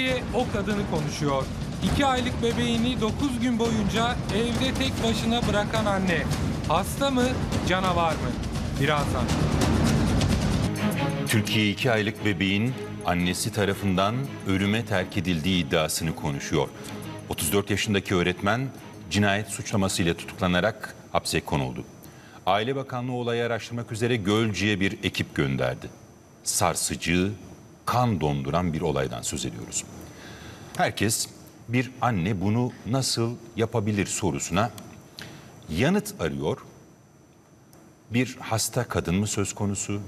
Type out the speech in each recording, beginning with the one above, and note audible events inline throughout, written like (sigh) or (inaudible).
Türkiye o kadını konuşuyor. 2 aylık bebeğini 9 gün boyunca evde tek başına bırakan anne. Hasta mı, canavar mı? Birazdan. Türkiye 2 aylık bebeğin annesi tarafından ölüme terk edildiği iddiasını konuşuyor. 34 yaşındaki öğretmen cinayet suçlamasıyla tutuklanarak hapse konuldu. Aile Bakanlığı olayı araştırmak üzere Gölcük'e bir ekip gönderdi. Sarsıcı, kan donduran bir olaydan söz ediyoruz. Herkes bir anne bunu nasıl yapabilir sorusuna yanıt arıyor. Bir hasta kadın mı söz konusu?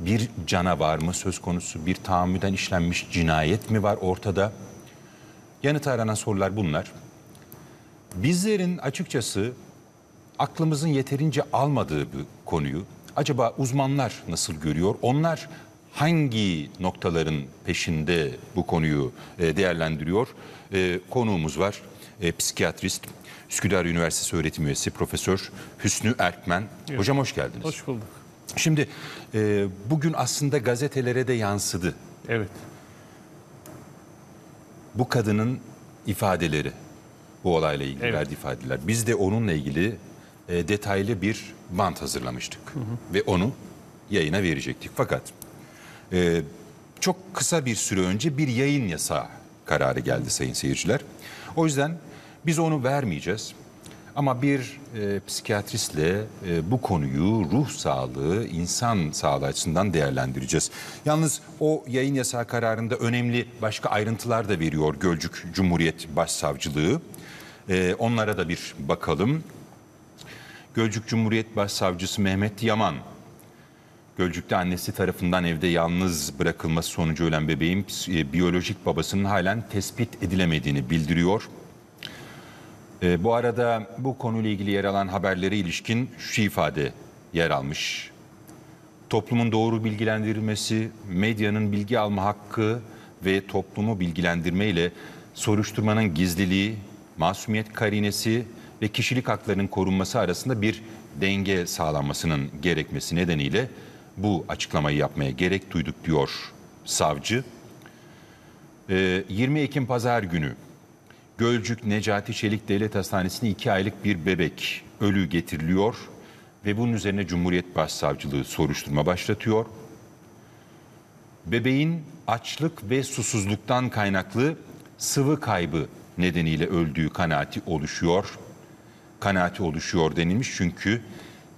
bir canavar mı söz konusu, bir tahammüden işlenmiş cinayet mi var ortada? Yanıt aranan sorular bunlar. Bizlerin açıkçası aklımızın yeterince almadığı bir konuyu acaba uzmanlar nasıl görüyor? Onlar hangi noktaların peşinde bu konuyu e, değerlendiriyor? E, Konuğumuz var, e, psikiyatrist, Üsküdar Üniversitesi öğretim üyesi Profesör Hüsnü Erkmen. Hocam hoş geldiniz. Hoş bulduk. Şimdi e, bugün aslında gazetelere de yansıdı Evet. bu kadının ifadeleri, bu olayla ilgili Evet. verdiği ifadeler. Biz de onunla ilgili e, detaylı bir bant hazırlamıştık ve onu yayına verecektik. Fakat e, çok kısa bir süre önce bir yayın yasağı kararı geldi sayın seyirciler. O yüzden biz onu vermeyeceğiz. Ama bir e, psikiyatristle e, bu konuyu ruh sağlığı, insan sağlığı açısından değerlendireceğiz. Yalnız o yayın yasağı kararında önemli başka ayrıntılar da veriyor Gölcük Cumhuriyet Başsavcılığı. E, onlara da bir bakalım. Gölcük Cumhuriyet Başsavcısı Mehmet Yaman, Gölcük'te annesi tarafından evde yalnız bırakılması sonucu ölen bebeğin e, biyolojik babasının halen tespit edilemediğini bildiriyor. E, bu arada bu konuyla ilgili yer alan haberlere ilişkin şu ifade yer almış. Toplumun doğru bilgilendirilmesi, medyanın bilgi alma hakkı ve toplumu bilgilendirme ile soruşturmanın gizliliği, masumiyet karinesi ve kişilik haklarının korunması arasında bir denge sağlanmasının gerekmesi nedeniyle bu açıklamayı yapmaya gerek duyduk diyor savcı. Ee, 20 Ekim Pazar günü Gölcük Necati Çelik Devlet Hastanesi'ne 2 aylık bir bebek ölü getiriliyor ve bunun üzerine Cumhuriyet Başsavcılığı soruşturma başlatıyor. Bebeğin açlık ve susuzluktan kaynaklı sıvı kaybı nedeniyle öldüğü kanaati oluşuyor. Kanaati oluşuyor denilmiş çünkü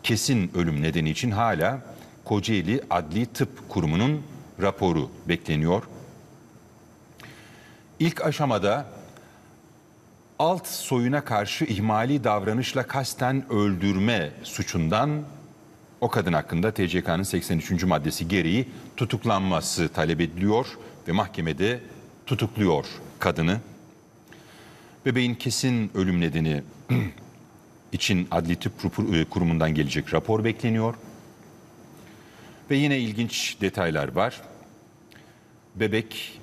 kesin ölüm nedeni için hala Kocaeli Adli Tıp Kurumu'nun raporu bekleniyor. İlk aşamada alt soyuna karşı ihmali davranışla kasten öldürme suçundan o kadın hakkında TCK'nın 83. maddesi gereği tutuklanması talep ediliyor ve mahkemede tutukluyor kadını. Bebeğin kesin ölüm nedeni (clears throat) için Adli Tıp e, Kurumu'ndan gelecek rapor bekleniyor. Ve yine ilginç detaylar var. Bebek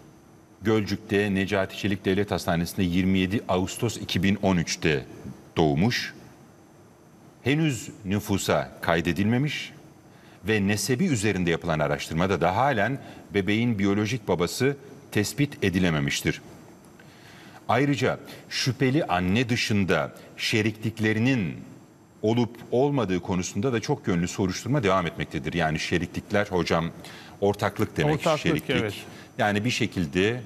Gölcük'te Necati Çelik Devlet Hastanesi'nde 27 Ağustos 2013'te doğmuş. Henüz nüfusa kaydedilmemiş ve nesebi üzerinde yapılan araştırmada da halen bebeğin biyolojik babası tespit edilememiştir. Ayrıca şüpheli anne dışında şerikliklerinin olup olmadığı konusunda da çok yönlü soruşturma devam etmektedir. Yani şeriklikler hocam ortaklık demek Ortaklık, şeriklik. evet. Yani bir şekilde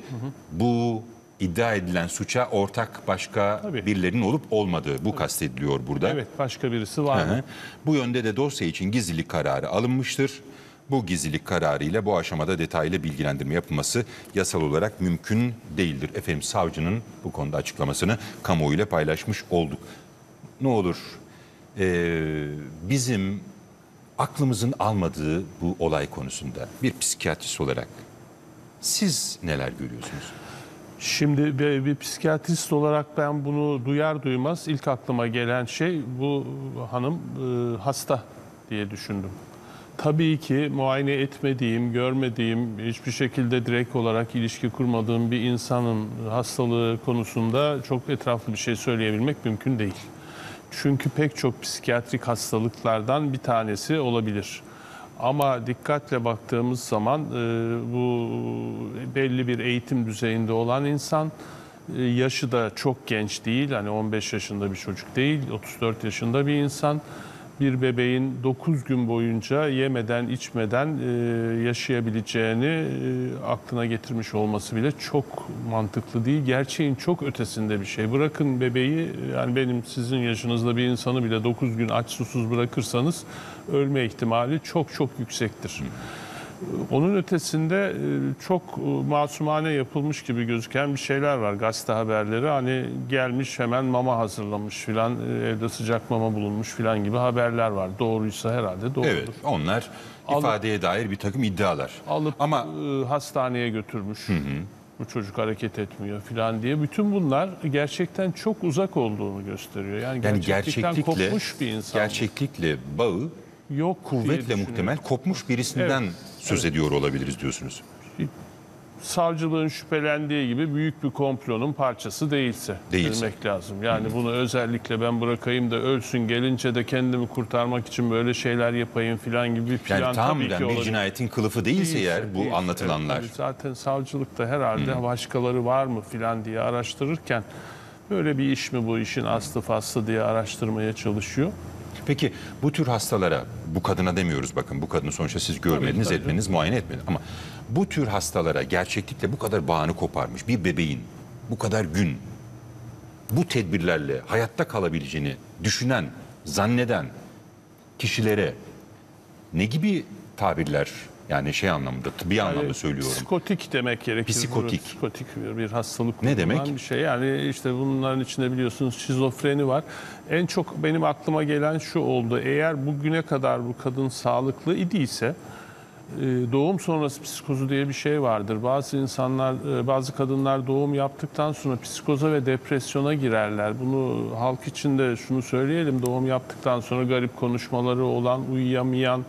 bu iddia edilen suça ortak başka Tabii. birilerinin olup olmadığı bu kastediliyor burada. Evet başka birisi var Hı hı. mı? Bu yönde de dosya için gizlilik kararı alınmıştır. Bu gizlilik kararı ile bu aşamada detaylı bilgilendirme yapılması yasal olarak mümkün değildir. Efendim savcının bu konuda açıklamasını kamuoyuyla paylaşmış olduk. Ne olur eee, bizim aklımızın almadığı bu olay konusunda bir psikiyatrist olarak siz neler görüyorsunuz? Şimdi bir, bir psikiyatrist olarak ben bunu duyar duymaz ilk aklıma gelen şey bu hanım e, hasta diye düşündüm. Tabii ki muayene etmediğim, görmediğim, hiçbir şekilde direkt olarak ilişki kurmadığım bir insanın hastalığı konusunda çok etraflı bir şey söyleyebilmek mümkün değil. Çünkü pek çok psikiyatrik hastalıklardan bir tanesi olabilir. Ama dikkatle baktığımız zaman e, bu belli bir eğitim düzeyinde olan insan e, yaşı da çok genç değil. Hani 15 yaşında bir çocuk değil, 34 yaşında bir insan. Bir bebeğin 9 gün boyunca yemeden içmeden e, yaşayabileceğini e, aklına getirmiş olması bile çok mantıklı değil. Gerçeğin çok ötesinde bir şey. Bırakın bebeği yani benim sizin yaşınızda bir insanı bile 9 gün aç susuz bırakırsanız ölme ihtimali çok çok yüksektir. Onun ötesinde e, çok e, masumane yapılmış gibi gözüken bir şeyler var. Gazete haberleri hani gelmiş hemen mama hazırlamış filan, e, evde sıcak mama bulunmuş filan gibi haberler var. Doğruysa herhalde doğrudur. Evet, onlar Alıp- ifadeye dair bir takım iddialar. Alıp Ama hastaneye götürmüş. Bu çocuk hareket etmiyor filan diye. Bütün bunlar gerçekten çok uzak olduğunu gösteriyor. Yani, yani gerçeklikten gerçeklikle kopmuş bir insan. gerçeklikle bağı yok kuvvetle muhtemel kopmuş birisinden Evet, söz ediyor olabiliriz diyorsunuz. savcılığın şüphelendiği gibi büyük bir komplonun parçası değilse, Değilse. demek lazım. Yani bunu özellikle ben bırakayım da ölsün gelince de kendimi kurtarmak için böyle şeyler yapayım filan gibi bir plan Yani tabii ki bir olabilir. cinayetin kılıfı değilse, Değilse, eğer bu değilse, anlatılanlar. evet, zaten savcılık da herhalde başkaları var mı filan diye araştırırken böyle bir iş mi bu işin aslı faslı diye araştırmaya çalışıyor. Peki bu tür hastalara, bu kadına demiyoruz bakın bu kadını sonuçta siz görmediniz, tabii. etmeniz, muayene etmediniz. Ama bu tür hastalara gerçeklikle bu kadar bağını koparmış bir bebeğin bu kadar gün bu tedbirlerle hayatta kalabileceğini düşünen, zanneden kişilere ne gibi tabirler yani şey anlamında, tıbbi anlamda söylüyorum. Psikotik demek gerekir. Psikotik. Psikotik bir, bir hastalık. Ne demek? Bir şey. Yani işte bunların içinde biliyorsunuz şizofreni var. En çok benim aklıma gelen şu oldu. Eğer bugüne kadar bu kadın sağlıklı idiyse e, doğum sonrası psikozu diye bir şey vardır. Bazı insanlar, e, bazı kadınlar doğum yaptıktan sonra psikoza ve depresyona girerler. Bunu halk içinde şunu söyleyelim. Doğum yaptıktan sonra garip konuşmaları olan, uyuyamayan,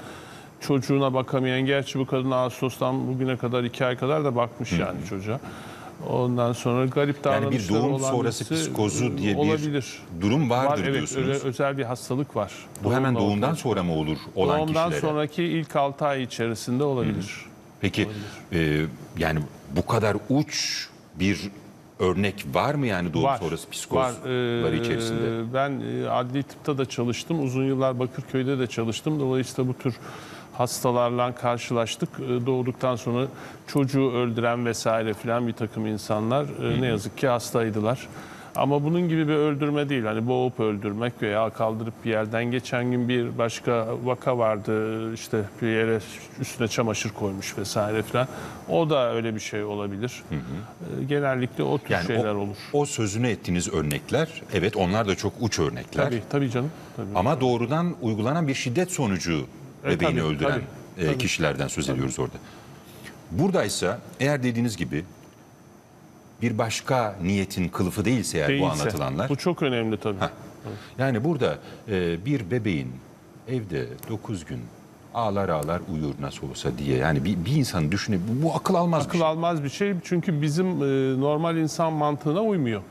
çocuğuna bakamayan. Gerçi bu kadın Ağustos'tan bugüne kadar iki ay kadar da bakmış yani çocuğa. Ondan sonra garip Yani davranışları bir doğum sonrası psikozu diye bir olabilir. durum vardır Var evet diyorsunuz. öyle özel bir hastalık var. Bu hemen Doğumla doğumdan ortaya- sonra mı olur olan Doğumdan kişilere? sonraki ilk 6 ay içerisinde olabilir. Peki e, yani bu kadar uç bir örnek var mı yani doğum sonrası psikozları Var. Ee, içerisinde? Ben e, adli tıpta da çalıştım. Uzun yıllar Bakırköy'de de çalıştım. Dolayısıyla bu tür hastalarla karşılaştık. Ee, Doğduktan sonra çocuğu öldüren vesaire filan bir takım insanlar e, ne yazık ki hastaydılar. Ama bunun gibi bir öldürme değil. Hani boğup öldürmek veya kaldırıp bir yerden. Geçen gün bir başka vaka vardı. İşte bir yere üstüne çamaşır koymuş vesaire filan. O da öyle bir şey olabilir. Ee, Genellikle o tür Yani şeyler o, olur. o sözünü ettiğiniz örnekler evet onlar da çok uç örnekler. Tabii, tabii canım. Tabii. Ama doğrudan uygulanan bir şiddet sonucu bebeğini tabii, öldüren tabii, e, tabii. kişilerden söz ediyoruz orada. Buradaysa eğer dediğiniz gibi bir başka niyetin kılıfı değilse eğer bu Değilse. anlatılanlar. Bu çok önemli tabii. Yani burada e, bir bebeğin evde 9 gün ağlar ağlar uyur nasıl olsa diye yani bir, bir insan düşüne bu, bu akıl almaz bir Akıl şey. almaz bir şey çünkü bizim e, normal insan mantığına uymuyor.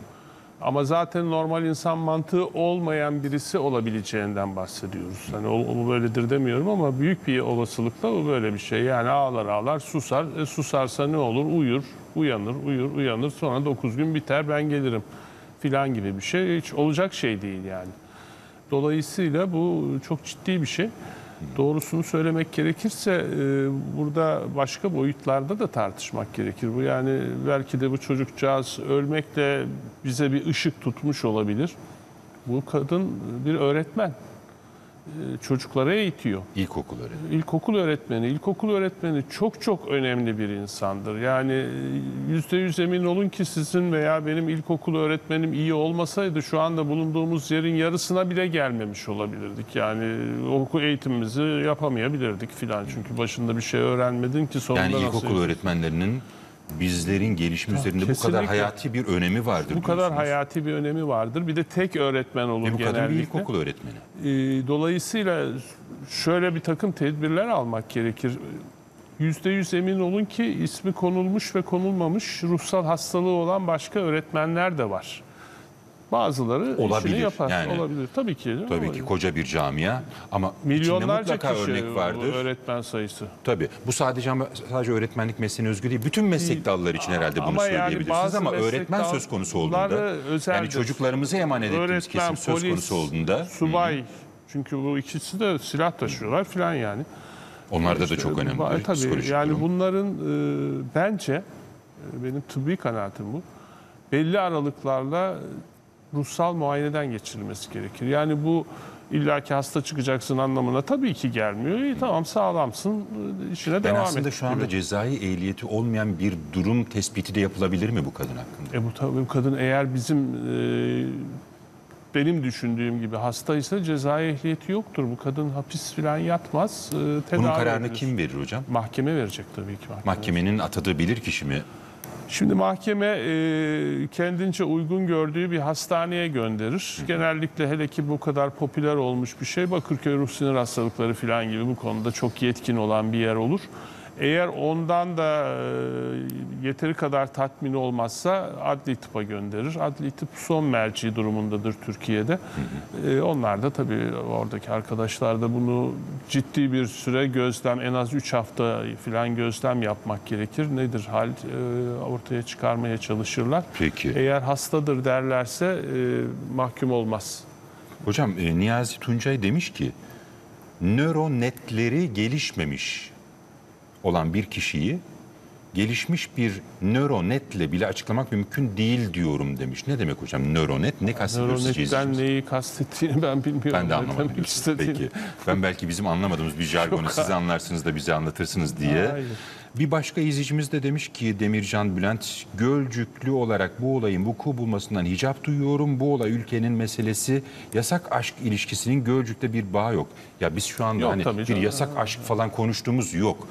Ama zaten normal insan mantığı olmayan birisi olabileceğinden bahsediyoruz. Hani o, o böyledir demiyorum ama büyük bir olasılıkla o böyle bir şey. Yani ağlar ağlar susar. E, susarsa ne olur? Uyur, uyanır, uyur, uyanır. Sonra 9 gün biter ben gelirim filan gibi bir şey. Hiç olacak şey değil yani. Dolayısıyla bu çok ciddi bir şey. Doğrusunu söylemek gerekirse e, burada başka boyutlarda da tartışmak gerekir. Bu yani belki de bu çocukcağız ölmekle bize bir ışık tutmuş olabilir. Bu kadın bir öğretmen. E, Çocuklara eğitiyor. İlkokul öğretmeni. İlkokul öğretmeni, ilkokul öğretmeni çok çok önemli bir insandır. Yani e, yüzde yüz emin olun ki sizin veya benim ilkokul öğretmenim iyi olmasaydı şu anda bulunduğumuz yerin yarısına bile gelmemiş olabilirdik. Yani okul eğitimimizi yapamayabilirdik filan. Çünkü başında bir şey öğrenmedin ki sonunda Yani nasıl ilkokul yapacaksın? öğretmenlerinin bizlerin gelişimi üzerinde bu kadar kesinlikle. hayati bir önemi vardır Bu kadar hayati bir önemi vardır. Bir de tek öğretmen olur Ve bu kadın bir genellikle. ilkokul öğretmeni. E, Dolayısıyla şöyle bir takım tedbirler almak gerekir. Yüzde yüz emin olun ki ismi konulmuş ve konulmamış ruhsal hastalığı olan başka öğretmenler de var. Bazıları Olabilir, yapar. yani. olabilir. Tabii ki. Tabii ki koca bir camia ama Milyonlarca mutlaka kişi örnek vardır. öğretmen sayısı. Tabii. Bu sadece ama sadece öğretmenlik mesleğine özgü değil. Bütün meslek dalları için herhalde bunu Ama yani söyleyebilirsiniz bazı ama öğretmen söz konusu olduğunda da özeldir. yani çocuklarımızı emanet ettiğimiz Öğretmen, kesim söz polis, konusu olduğunda subay. Çünkü bu ikisi de silah taşıyorlar filan yani. onlarda da çok önemli. Ba- Tabii psikolojik yani durum. bunların e, bence e, benim tıbbi kanaatim bu. Belli aralıklarla ruhsal muayeneden geçirilmesi gerekir. Yani bu illaki hasta çıkacaksın anlamına tabii ki gelmiyor. İyi tamam sağlamsın e, işine Yani devam aslında et. şu anda gibi. cezai ehliyeti olmayan bir durum tespiti de yapılabilir mi bu kadın hakkında? E bu tabii bu kadın eğer bizim e, benim düşündüğüm gibi hastaysa cezai ehliyeti yoktur. Bu kadın hapis falan yatmaz. e, Bunun kararını edilir. kim verir hocam? Mahkeme verecek tabii ki. Mahkeme. Mahkemenin atadığı bilir kişi mi? Şimdi mahkeme e, kendince uygun gördüğü bir hastaneye gönderir. Genellikle hele ki bu kadar popüler olmuş bir şey Bakırköy Ruh Sinir Hastalıkları falan gibi bu konuda çok yetkin olan bir yer olur. Eğer ondan da e, yeteri kadar tatmin olmazsa adli tıpa gönderir. Adli tıp son merci durumundadır Türkiye'de. E, onlar da tabii oradaki arkadaşlar da bunu ciddi bir süre gözlem en az 3 hafta falan gözlem yapmak gerekir. Nedir hal e, ortaya çıkarmaya çalışırlar. Peki. Eğer hastadır derlerse e, mahkum olmaz. Hocam e, Niyazi Tuncay demiş ki nöronetleri gelişmemiş olan bir kişiyi gelişmiş bir nöronetle bile açıklamak mümkün değil diyorum demiş. Ne demek hocam nöronet? Ne kastediyorsunuz? Nöronetten neyi kastettiğini ben bilmiyorum. Ben de anlamadım. Peki. Ben belki bizim anlamadığımız bir jargonu siz anlarsınız da bize anlatırsınız diye. Hayır. Bir başka izleyicimiz de demiş ki Demircan Bülent, Gölcüklü olarak bu olayın vuku bulmasından hicap duyuyorum. Bu olay ülkenin meselesi. Yasak aşk ilişkisinin Gölcük'te bir bağı yok. Ya biz şu anda Yok hani bir canım. yasak aşk falan konuştuğumuz yok.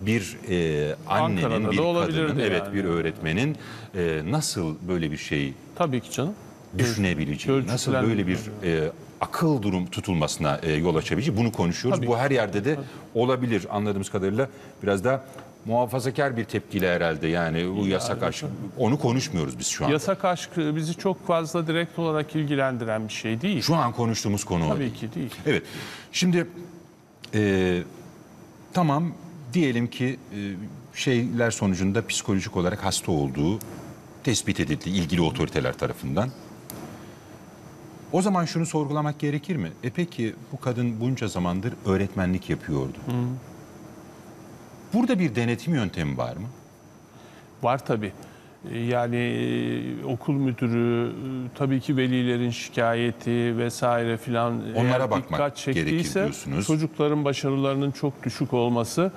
Bir e, annenin, Ankara'da bir da olabilirdi kadının, evet yani. bir öğretmenin e, nasıl böyle bir şey Tabii ki canım. düşünebileceği, nasıl böyle bir e, akıl durum tutulmasına e, yol açabileceği bunu konuşuyoruz. Tabii. Bu her yerde de olabilir anladığımız kadarıyla. Biraz da muhafazakar bir tepkiyle herhalde yani bu yasak aşk. Onu konuşmuyoruz biz şu an. Yasak aşk e, bizi çok fazla direkt olarak ilgilendiren bir şey değil. Şu an konuştuğumuz konu o Tabii ki değil. Evet. Şimdi e, tamam diyelim ki e, şeyler sonucunda psikolojik olarak hasta olduğu tespit edildi ilgili otoriteler tarafından. O zaman şunu sorgulamak gerekir mi? E peki bu kadın bunca zamandır öğretmenlik yapıyordu. Burada bir denetim yöntemi var mı? Var tabii. Yani e, okul müdürü, e, tabii ki velilerin şikayeti vesaire filan Onlara eğer bakmak dikkat gerekir çektiyse diyorsunuz. çocukların başarılarının çok düşük olması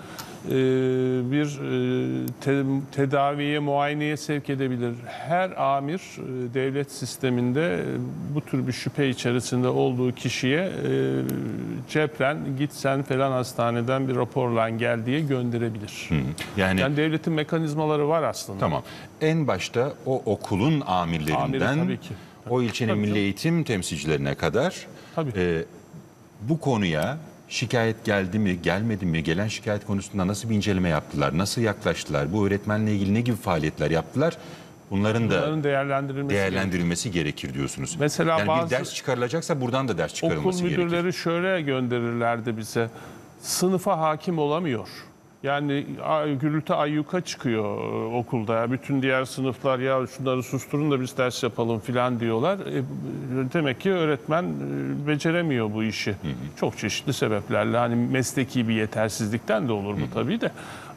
bir e, te- tedaviye, muayeneye sevk edebilir. Her amir e, devlet sisteminde e, bu tür bir şüphe içerisinde olduğu kişiye e, cepren git sen falan hastaneden bir raporla gel diye gönderebilir. Yani, Yani devletin mekanizmaları var aslında. tamam. En başta o okulun amirlerinden Amiri tabii ki. o ilçenin Tabii milli canım. eğitim temsilcilerine kadar Tabii. e, bu konuya şikayet geldi mi, gelmedi mi, gelen şikayet konusunda nasıl bir inceleme yaptılar, nasıl yaklaştılar, bu öğretmenle ilgili ne gibi faaliyetler yaptılar? Bunların da Bunların değerlendirilmesi değerlendirilmesi gerekir diyorsunuz. Mesela yani bazı- bir ders çıkarılacaksa buradan da ders Okul çıkarılması gerekir. müdürleri şöyle gönderirlerdi bize. Sınıfa hakim olamıyor. Yani gürültü ayyuka çıkıyor e, okulda. Bütün diğer sınıflar ya şunları susturun da biz ders yapalım filan diyorlar. E, demek ki öğretmen e, beceremiyor bu işi. Çok çeşitli sebeplerle. Hani mesleki bir yetersizlikten de olur bu tabii de.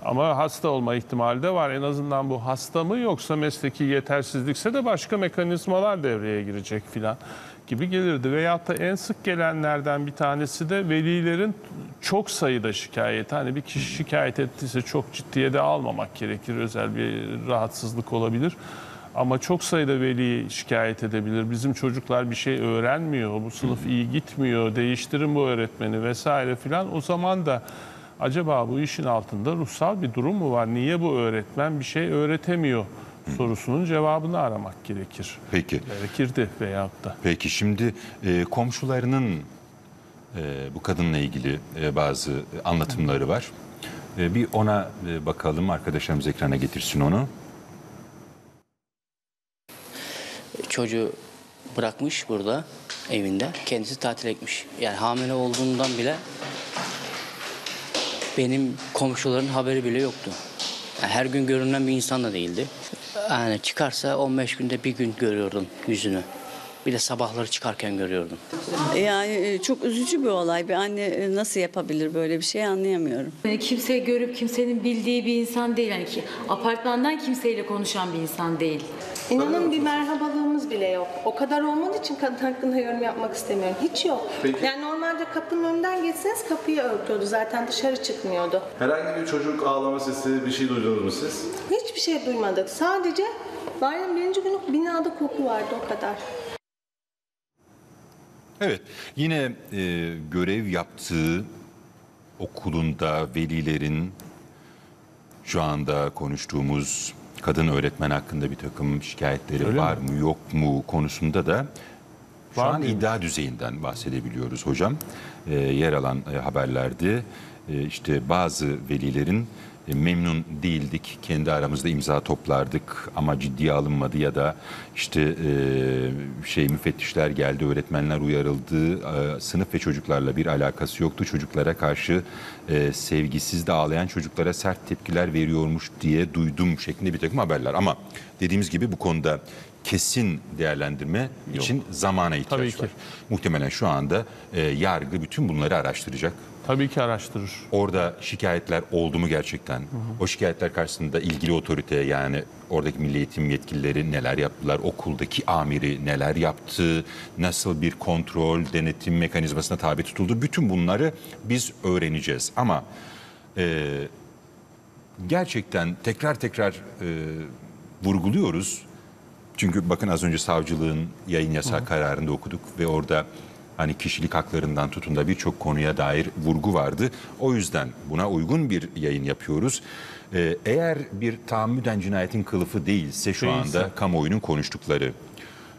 Ama hasta olma ihtimali de var. En azından bu hasta mı yoksa mesleki yetersizlikse de başka mekanizmalar devreye girecek filan gibi gelirdi. Veyahut da en sık gelenlerden bir tanesi de velilerin çok sayıda şikayeti. Hani bir kişi şikayet ettiyse çok ciddiye de almamak gerekir. Özel bir rahatsızlık olabilir. Ama çok sayıda veli şikayet edebilir. Bizim çocuklar bir şey öğrenmiyor, bu sınıf iyi gitmiyor, değiştirin bu öğretmeni vesaire filan. O zaman da acaba bu işin altında ruhsal bir durum mu var? Niye bu öğretmen bir şey öğretemiyor sorusunun cevabını aramak gerekir. Peki. Gerekirdi veyahut da. Peki şimdi e, komşularının e, bu kadınla ilgili e, bazı anlatımları var. E, bir ona e, bakalım. Arkadaşlarımız ekrana getirsin onu. çocuğu bırakmış burada evinde. Kendisi tatil etmiş. Yani hamile olduğundan bile benim komşuların haberi bile yoktu. Yani her gün görünen bir insan da değildi. Yani çıkarsa 15 günde bir gün görüyordum yüzünü. Bir de sabahları çıkarken görüyordum. Yani e, çok üzücü bir olay. Bir anne e, nasıl yapabilir böyle bir şey anlayamıyorum. Yani kimse görüp kimsenin bildiği bir insan değil. Yani ki apartmandan kimseyle konuşan bir insan değil. İnanın bir merhabalığımız bile yok. O kadar olmadığı için kadın hakkında yorum yapmak istemiyorum. Hiç yok. Yani normalde kapının önünden geçseniz kapıyı örtüyordu. Zaten dışarı çıkmıyordu. Herhangi bir çocuk ağlama sesi bir şey duydunuz mu siz? Hiçbir şey duymadık. Sadece bayram birinci günü binada koku vardı o kadar. Evet, yine e, görev yaptığı okulunda velilerin şu anda konuştuğumuz kadın öğretmen hakkında bir takım şikayetleri Öyle var mi? mı yok mu konusunda da şu Var an mıymış? iddia düzeyinden bahsedebiliyoruz hocam. E, yer alan e, haberlerde e, işte bazı velilerin memnun değildik, kendi aramızda imza toplardık ama ciddiye alınmadı ya da işte e, şey müfettişler geldi, öğretmenler uyarıldı, e, sınıf ve çocuklarla bir alakası yoktu. Çocuklara karşı e, sevgisiz de ağlayan çocuklara sert tepkiler veriyormuş diye duydum şeklinde bir takım haberler. Ama dediğimiz gibi bu konuda kesin değerlendirme için zamana ihtiyaç Tabii ki. var. Muhtemelen şu anda e, yargı bütün bunları araştıracak. Tabii ki araştırır. Orada şikayetler oldu mu gerçekten? O şikayetler karşısında ilgili otorite yani oradaki milli eğitim yetkilileri neler yaptılar? Okuldaki amiri neler yaptı? Nasıl bir kontrol, denetim mekanizmasına tabi tutuldu? Bütün bunları biz öğreneceğiz. Ama e, gerçekten tekrar tekrar e, vurguluyoruz. Çünkü bakın az önce savcılığın yayın yasağı kararında okuduk ve orada hani kişilik haklarından tutun da birçok konuya dair vurgu vardı. O yüzden buna uygun bir yayın yapıyoruz. Ee, eğer bir tahammüden cinayetin kılıfı değilse şu Değilse. anda kamuoyunun konuştukları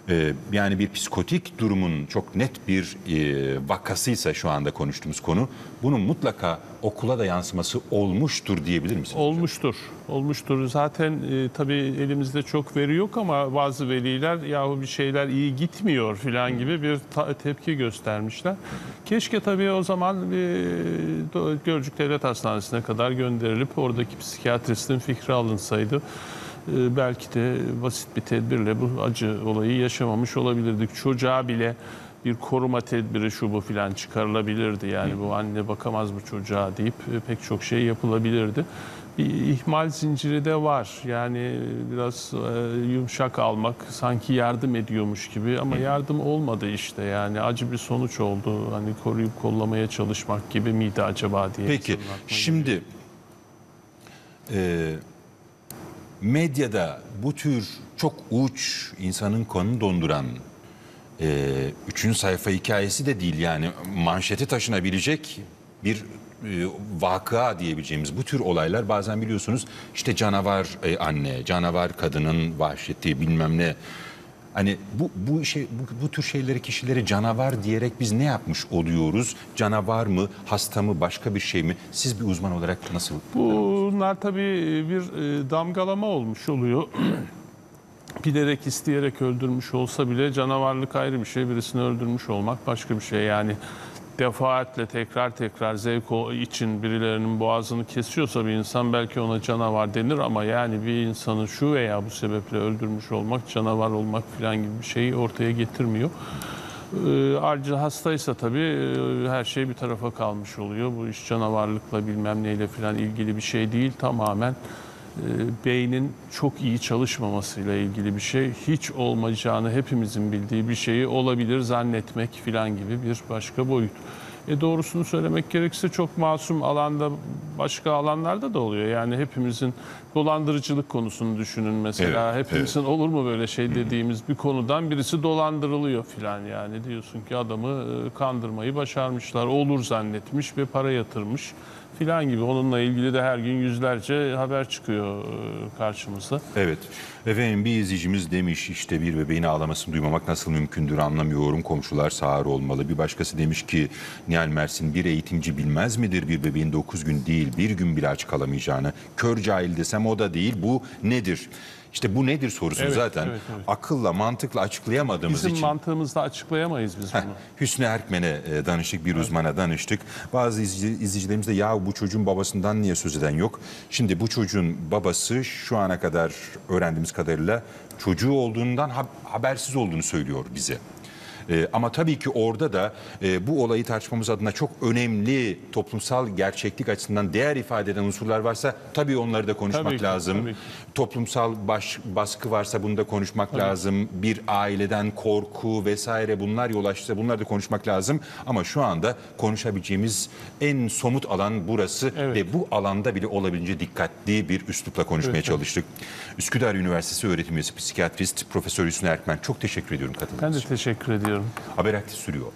e, yani bir psikotik durumun çok net bir e, vakasıysa şu anda konuştuğumuz konu bunun mutlaka okula da yansıması olmuştur diyebilir misiniz? Olmuştur. Olmuştur. Zaten e, tabii elimizde çok veri yok ama bazı veliler yahu bir şeyler iyi gitmiyor filan gibi bir tepki göstermişler. Keşke tabii o zaman Do- Gölcük Devlet Hastanesi'ne kadar gönderilip oradaki psikiyatristin fikri alınsaydı. E, belki de basit bir tedbirle bu acı olayı yaşamamış olabilirdik. Çocuğa bile bir koruma tedbiri şu bu filan çıkarılabilirdi. Yani bu anne bakamaz bu çocuğa deyip e, pek çok şey yapılabilirdi. Bir ihmal zinciri de var. Yani biraz e, yumuşak almak sanki yardım ediyormuş gibi ama yardım olmadı işte. Yani acı bir sonuç oldu. Hani koruyup kollamaya çalışmak gibi miydi acaba diye. Peki şimdi e, medyada bu tür çok uç insanın kanını donduran e, üçüncü sayfa hikayesi de değil yani manşeti taşınabilecek bir e, vakıa diyebileceğimiz bu tür olaylar bazen biliyorsunuz işte canavar e, anne, canavar kadının vahşeti bilmem ne. Hani bu bu şey bu, bu tür şeyleri kişileri canavar diyerek biz ne yapmış oluyoruz? Canavar mı, hasta mı, başka bir şey mi? Siz bir uzman olarak nasıl? Bunlar tabii bir e, damgalama olmuş oluyor. (clears throat) Bilerek isteyerek öldürmüş olsa bile canavarlık ayrı bir şey. Birisini öldürmüş olmak başka bir şey. Yani defaatle tekrar tekrar zevk için birilerinin boğazını kesiyorsa bir insan belki ona canavar denir ama yani bir insanı şu veya bu sebeple öldürmüş olmak canavar olmak falan gibi bir şeyi ortaya getirmiyor. Ee, Ayrıca hastaysa tabii e, her şey bir tarafa kalmış oluyor. Bu iş canavarlıkla bilmem neyle falan ilgili bir şey değil. Tamamen beynin çok iyi çalışmamasıyla ilgili bir şey. Hiç olmayacağını hepimizin bildiği bir şeyi olabilir zannetmek falan gibi bir başka boyut. E doğrusunu söylemek gerekirse çok masum alanda başka alanlarda da oluyor. Yani hepimizin dolandırıcılık konusunu düşünün mesela. Evet, Hepimizin olur mu böyle şey dediğimiz bir konudan birisi dolandırılıyor filan yani diyorsun ki adamı e, kandırmayı başarmışlar. Olur zannetmiş ve para yatırmış filan gibi. Onunla ilgili de her gün yüzlerce haber çıkıyor e, karşımıza. Evet. Efendim bir izleyicimiz demiş işte bir bebeğin ağlamasını duymamak nasıl mümkündür anlamıyorum. Komşular sağır olmalı. Bir başkası demiş ki Nihal Mersin bir eğitimci bilmez midir bir bebeğin 9 gün değil bir gün bile aç kalamayacağını. Kör cahil desem o da değil bu nedir? İşte bu nedir sorusunu Evet, zaten evet, evet. akılla, mantıkla açıklayamadığımız Bizim için mantığımızda açıklayamayız biz Heh, bunu. Hüsnü Erkmen'e e, danıştık, bir uzmana danıştık. Bazı izleyici- izleyicilerimiz de ya bu çocuğun babasından niye söz eden yok? Şimdi bu çocuğun babası şu ana kadar öğrendiğimiz kadarıyla çocuğu olduğundan ha- habersiz olduğunu söylüyor bize. E, ama tabii ki orada da e, bu olayı tartışmamız adına çok önemli toplumsal gerçeklik açısından değer ifade eden unsurlar varsa tabii onları da konuşmak Tabii ki, lazım. tabii ki. Toplumsal baş, baskı varsa bunu da konuşmak lazım. Bir aileden korku vesaire bunlar yol açtı. Bunları da konuşmak lazım. Ama şu anda konuşabileceğimiz en somut alan burası Evet. ve bu alanda bile olabildiğince dikkatli bir üslupla konuşmaya Evet, evet. çalıştık. Üsküdar Üniversitesi öğretim üyesi psikiyatrist Profesör Hüsnü Erkmen çok teşekkür ediyorum Ben katıldığınız de için. teşekkür ediyorum. Haber sürüyor.